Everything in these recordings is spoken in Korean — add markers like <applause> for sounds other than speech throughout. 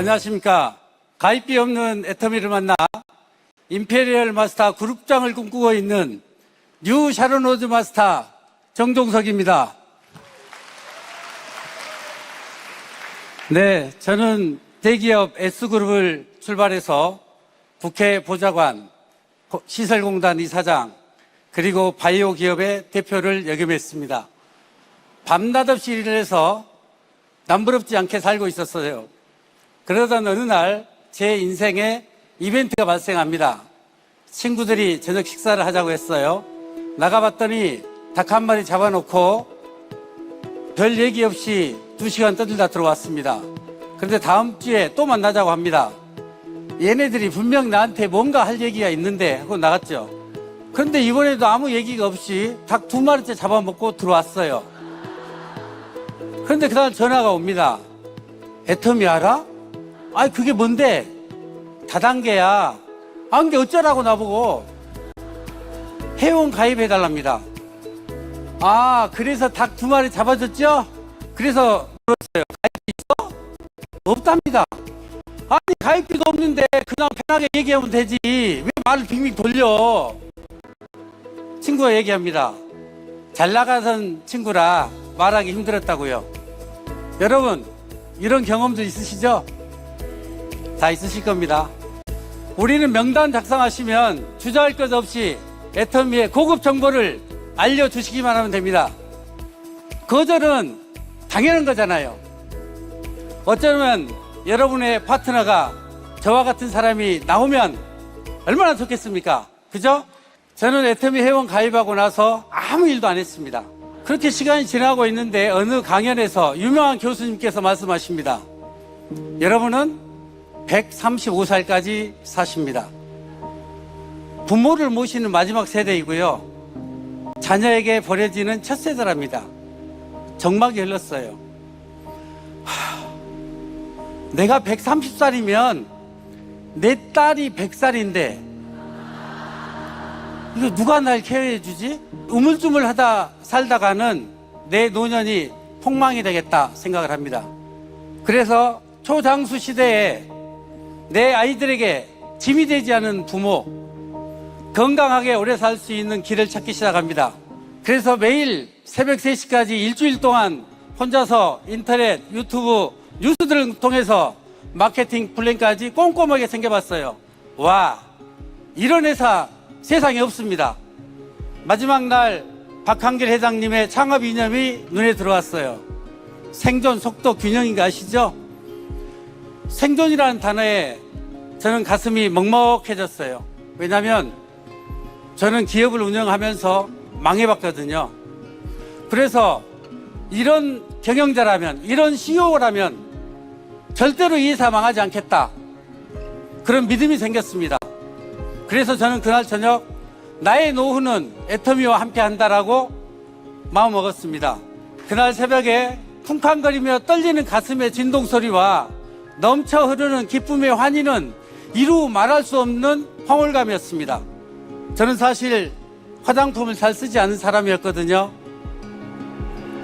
안녕하십니까. 가입비 없는 애터미를 만나 임페리얼 마스터 그룹장을 꿈꾸고 있는 뉴 샤론로즈 마스터 정종석입니다. 네, 저는 대기업 S그룹을 출발해서 국회 보좌관, 고- 시설공단 이사장, 그리고 바이오 기업의 대표를 역임했습니다. 밤낮 없이 일을 해서 남부럽지 않게 살고 있었어요. 그러던 어느 날 제 인생에 이벤트가 발생합니다. 친구들이 저녁 식사를 하자고 했어요. 나가봤더니 닭 한 마리 잡아놓고 별 얘기 없이 두 시간 떠들다 들어왔습니다. 그런데 다음 주에 또 만나자고 합니다. 얘네들이 분명 나한테 뭔가 할 얘기가 있는데 하고 나갔죠. 그런데 이번에도 아무 얘기가 없이 닭 두 마리째 잡아먹고 들어왔어요. 그런데 그다음 전화가 옵니다. 애터미 알아? 아이 그게 뭔데? 다단계야. 아 근데 어쩌라고 나보고 회원 가입해 달랍니다. 아 그래서 닭 두 마리 잡아줬죠? 그래서 물었어요. 가입비 있어? 없답니다. 아니 가입비도 없는데 그냥 편하게 얘기하면 되지. 왜 말을 빙빙 돌려? 친구가 얘기합니다. 잘 나가던 친구라 말하기 힘들었다고요. 여러분 이런 경험도 있으시죠? 다 있으실 겁니다. 우리는 명단 작성하시면 주저할 것 없이 애터미의 고급 정보를 알려주시기만 하면 됩니다. 거절은 당연한 거잖아요. 어쩌면 여러분의 파트너가 저와 같은 사람이 나오면 얼마나 좋겠습니까? 그죠? 저는 애터미 회원 가입하고 나서 아무 일도 안 했습니다. 그렇게 시간이 지나고 있는데 어느 강연에서 유명한 교수님께서 말씀하십니다. 여러분은 135살까지 사십니다. 부모를 모시는 마지막 세대이고요. 자녀에게 버려지는 첫 세대랍니다. 정막이 흘렀어요. 하, 내가 130살이면 내 딸이 100살인데 이거 누가 날 케어해 주지? 우물쭈물 하다 살다가는 내 노년이 폭망이 되겠다 생각을 합니다. 그래서 초장수 시대에 내 아이들에게 짐이 되지 않은 부모, 건강하게 오래 살 수 있는 길을 찾기 시작합니다. 그래서 매일 새벽 3시까지 일주일 동안 혼자서 인터넷, 유튜브, 뉴스들을 통해서 마케팅 플랜까지 꼼꼼하게 챙겨봤어요. 와, 이런 회사 세상에 없습니다. 마지막 날 박한길 회장님의 창업 이념이 눈에 들어왔어요. 생존 속도 균형인 거 아시죠? 생존이라는 단어에 저는 가슴이 먹먹해졌어요. 왜냐하면 저는 기업을 운영하면서 망해봤거든요. 그래서 이런 경영자라면, 이런 CEO라면 절대로 이 회사 망하지 않겠다. 그런 믿음이 생겼습니다. 그래서 저는 그날 저녁 나의 노후는 애터미와 함께 한다라고 마음 먹었습니다. 그날 새벽에 쿵쾅거리며 떨리는 가슴의 진동 소리와 넘쳐 흐르는 기쁨의 환희는 이루 말할 수 없는 황홀감이었습니다. 저는 사실 화장품을 잘 쓰지 않은 사람이었거든요.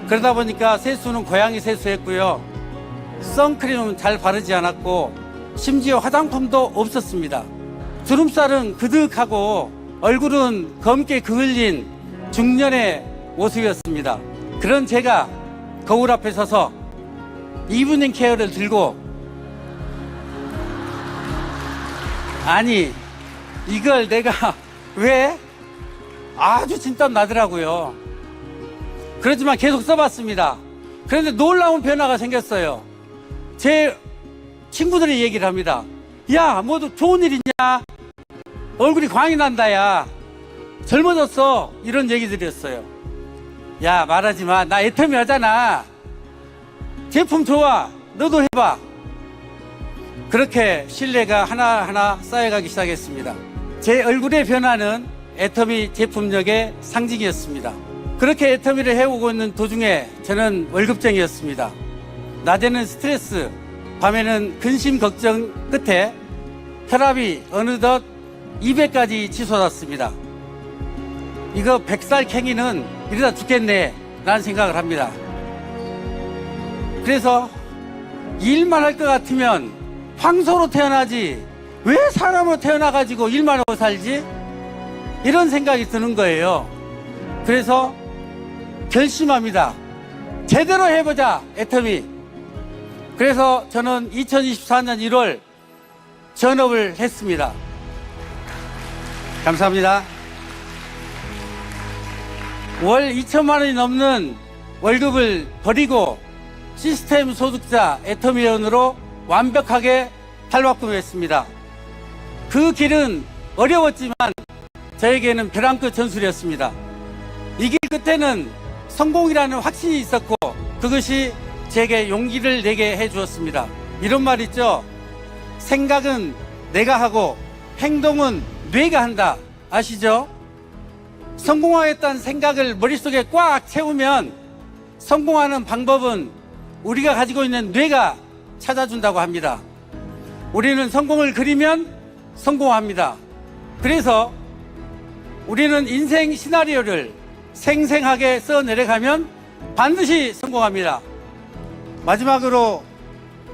그러다 보니까 세수는 고양이 세수했고요. 선크림은 잘 바르지 않았고 심지어 화장품도 없었습니다. 주름살은 그득하고 얼굴은 검게 그을린 중년의 모습이었습니다. 그런 제가 거울 앞에 서서 이브닝 케어를 들고 아니 이걸 내가 <laughs> 왜 아주 진땀 나더라고요. 그렇지만 계속 써봤습니다. 그런데 놀라운 변화가 생겼어요. 제 친구들이 얘기를 합니다. 야, 뭐도 좋은 일 있냐? 얼굴이 광이 난다, 야. 젊어졌어. 이런 얘기들이었어요. 야, 말하지 마. 나 애터미 하잖아. 제품 좋아. 너도 해봐. 그렇게 신뢰가 하나하나 쌓여가기 시작했습니다. 제 얼굴의 변화는 애터미 제품력의 상징이었습니다. 그렇게 애터미를 해오고 있는 도중에 저는 월급쟁이였습니다. 낮에는 스트레스, 밤에는 근심 걱정 끝에 혈압이 어느덧 200까지 치솟았습니다. 이거 100살 캥이는 이러다 죽겠네 라는 생각을 합니다. 그래서 일만 할 것 같으면 황소로 태어나지 왜 사람으로 태어나가지고 일만 하고 살지? 이런 생각이 드는 거예요. 그래서 결심합니다. 제대로 해보자, 애터미. 그래서 저는 2024년 1월 전업을 했습니다. 감사합니다. 월 2천만 원이 넘는 월급을 버리고 시스템 소득자 애터미원으로 완벽하게 탈바꿈했습니다. 그 길은 어려웠지만 저에게는 벼랑 끝 전술이었습니다. 이 길 끝에는 성공이라는 확신이 있었고 그것이 제게 용기를 내게 해 주었습니다. 이런 말 있죠. 생각은 내가 하고 행동은 뇌가 한다. 아시죠? 성공하겠다는 생각을 머릿속에 꽉 채우면 성공하는 방법은 우리가 가지고 있는 뇌가 찾아준다고 합니다. 우리는 성공을 그리면 성공합니다. 그래서 우리는 인생 시나리오를 생생하게 써 내려가면 반드시 성공합니다. 마지막으로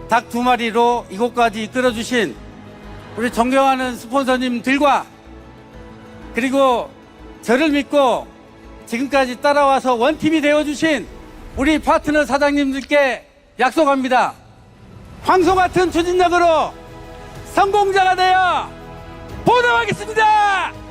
닭 두 마리로 이곳까지 이끌어 주신 우리 존경하는 스폰서님들과 그리고 저를 믿고 지금까지 따라와서 원팀이 되어 주신 우리 파트너 사장님들께 약속합니다. 황소 같은 추진력으로 성공자가 되어 보답하겠습니다!